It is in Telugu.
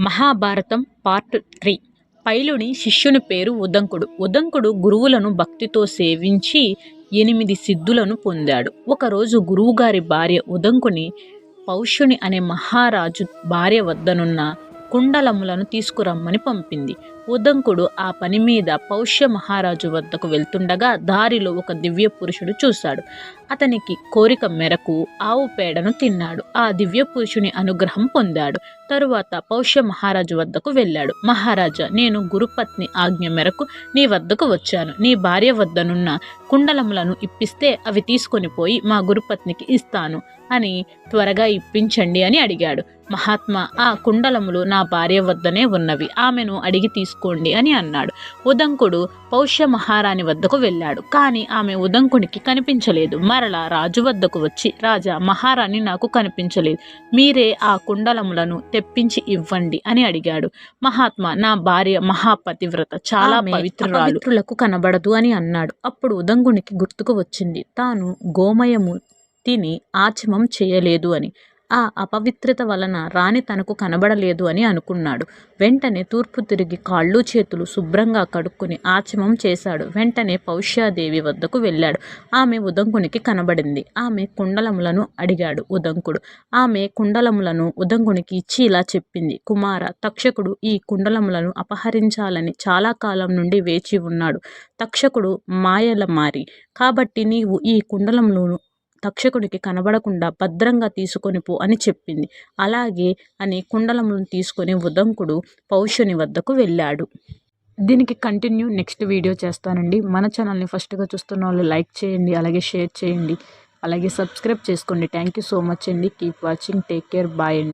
Mahabharatam part three. పైలుని శిష్యుని పేరు ఉదంకుడు. ఉదంకుడు గురువులను భక్తితో సేవించి ఎనిమిది సిద్ధులను పొందాడు. ఒకరోజు గురువుగారి భార్య ఉదంకుని పౌష్యుని అనే మహారాజు భార్య వద్దనున్న కుండలములను తీసుకురమ్మని పంపింది. ఉదంకుడు ఆ పని మీద పౌష్య మహారాజు వద్దకు వెళ్తుండగా దారిలో ఒక దివ్య పురుషుడు చూశాడు. అతనికి కోరిక మేరకు ఆవు పేడను తిన్నాడు. ఆ దివ్య పురుషుని అనుగ్రహం పొందాడు. తరువాత పౌష్య మహారాజు వద్దకు వెళ్ళాడు. మహారాజా నేను గురుపత్ని ఆజ్ఞ మేరకు నీ వద్దకు వచ్చాను. నీ భార్య వద్దనున్న కుండలములను ఇప్పిస్తే అవి తీసుకొని పోయి మా గురుపత్నికి ఇస్తాను. అని త్వరగా ఇప్పించండి అని అడిగాడు. మహాత్మా ఆ కుండలములు నా భార్య వద్దనే ఉన్నవి. ఆమెను అడిగి తీసుకోండి అని అన్నాడు. ఉదంకుడు పౌష్య మహారాణి వద్దకు వెళ్ళాడు. కానీ ఆమె ఉదంకునికి కనిపించలేదు. మరలా రాజు వద్దకు వచ్చి రాజా మహారాణి నాకు కనిపించలేదు. మీరే ఆ కుండలములను తెప్పించి ఇవ్వండి అని అడిగాడు. మహాత్మా నా భార్య మహాపతివ్రత చాలా పవిత్రులకు కనబడదు అని అన్నాడు. అప్పుడు ఉదంకునికి గుర్తుకు వచ్చింది. తాను గోమయము తిని ఆచమం చేయలేదు అని. ఆ అపవిత్రత వలన రాణి తనకు కనబడలేదు అని అనుకున్నాడు. వెంటనే తూర్పు తిరిగి కాళ్ళు చేతులు శుభ్రంగా కడుక్కుని ఆచమం చేశాడు. వెంటనే పౌష్యాదేవి వద్దకు వెళ్ళాడు. ఆమె ఉదంకునికి కనబడింది. ఆమె కుండలములను అడిగాడు ఉదంకుడు. ఆమె కుండలములను ఉదంకునికి ఇచ్చి ఇలా చెప్పింది. కుమార తక్షకుడు ఈ కుండలములను అపహరించాలని చాలా కాలం నుండి వేచి ఉన్నాడు. తక్షకుడు మాయల మారి కాబట్టి నీవు ఈ కుండలములను తక్షకుడికి కనబడకుండా భద్రంగా తీసుకొని పో అని చెప్పింది. అలాగే అని కుండలములను తీసుకొని ఉదంకుడు పౌష్యుని వద్దకు వెళ్ళాడు. దీనికి కంటిన్యూ నెక్స్ట్ వీడియో చేస్తానండి. మన ఛానల్ని ఫస్ట్గా చూస్తున్న వాళ్ళు లైక్ చేయండి అలాగే షేర్ చేయండి. అలాగే సబ్స్క్రైబ్ చేసుకోండి. థ్యాంక్ యూ సో మచ్ అండి. Keep watching. Take care. Bye అండి.